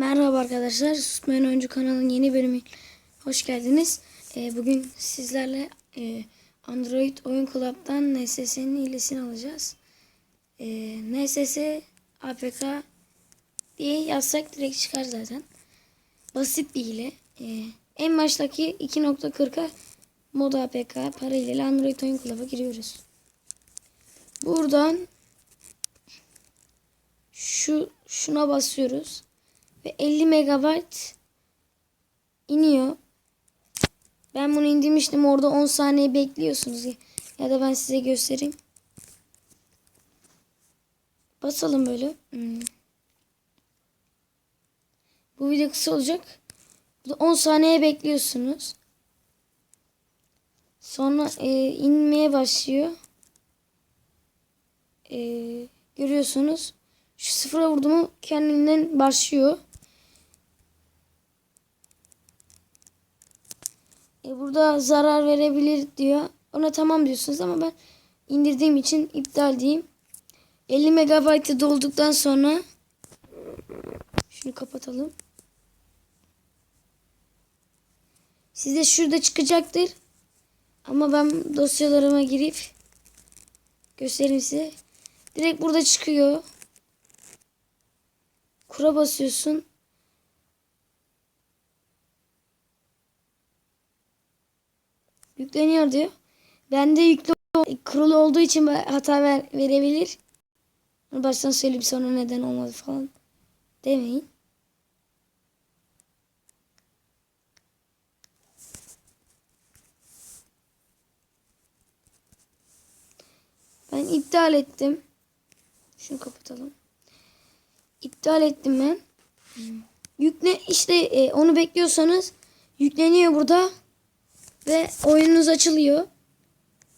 Merhaba arkadaşlar. Susmayan Oyuncu kanalının yeni bölümü hoş geldiniz. Ee, bugün sizlerle e, Android Oyun Club'dan NSS'nin hilesini alacağız. Ee, NSS APK diye yazsak direkt çıkar zaten. Basit bir hile. Ee, en baştaki 2.40'a mod APK para ile Android Oyun Club'a giriyoruz. Buradan şu şuna basıyoruz ve 50 megabayt iniyor. Ben bunu indirmiştim. Orada 10 saniye bekliyorsunuz. Ya da ben size göstereyim. Basalım böyle. Hmm. Bu video kısa olacak. Burada 10 saniye bekliyorsunuz. Sonra e, inmeye başlıyor. E, görüyorsunuz. Şu sıfıra vurdu mu kendinden başlıyor. E burada zarar verebilir diyor. Ona tamam diyorsunuz ama ben indirdiğim için iptal diyeyim. 50 megabaytı dolduktan sonra şunu kapatalım. Size şurada çıkacaktır. Ama ben dosyalarıma girip göstereyim size. Direkt burada çıkıyor. Kura basıyorsun. Yükleniyor diyor. Bende yüklü kurulu olduğu için hata ver, verebilir. Baştan söyleyeyim sonra neden olmadı falan demeyin. Ben iptal ettim. Şunu kapatalım. İptal ettim ben. Yükle işte e, onu bekliyorsanız yükleniyor burada ve oyununuz açılıyor.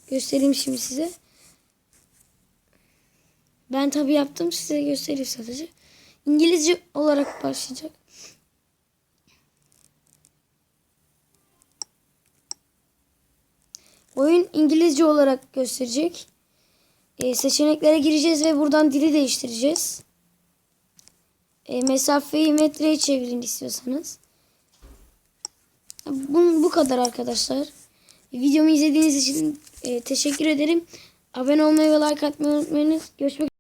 Göstereyim şimdi size. Ben tabi yaptım size göstereyim sadece. İngilizce olarak başlayacak. Oyun İngilizce olarak gösterecek. E, seçeneklere gireceğiz ve buradan dili değiştireceğiz. E, mesafeyi metreye çevirin istiyorsanız. Bu, bu kadar arkadaşlar. Videomu izlediğiniz için e, teşekkür ederim. Abone olmayı ve like atmayı unutmayınız. Görüşmek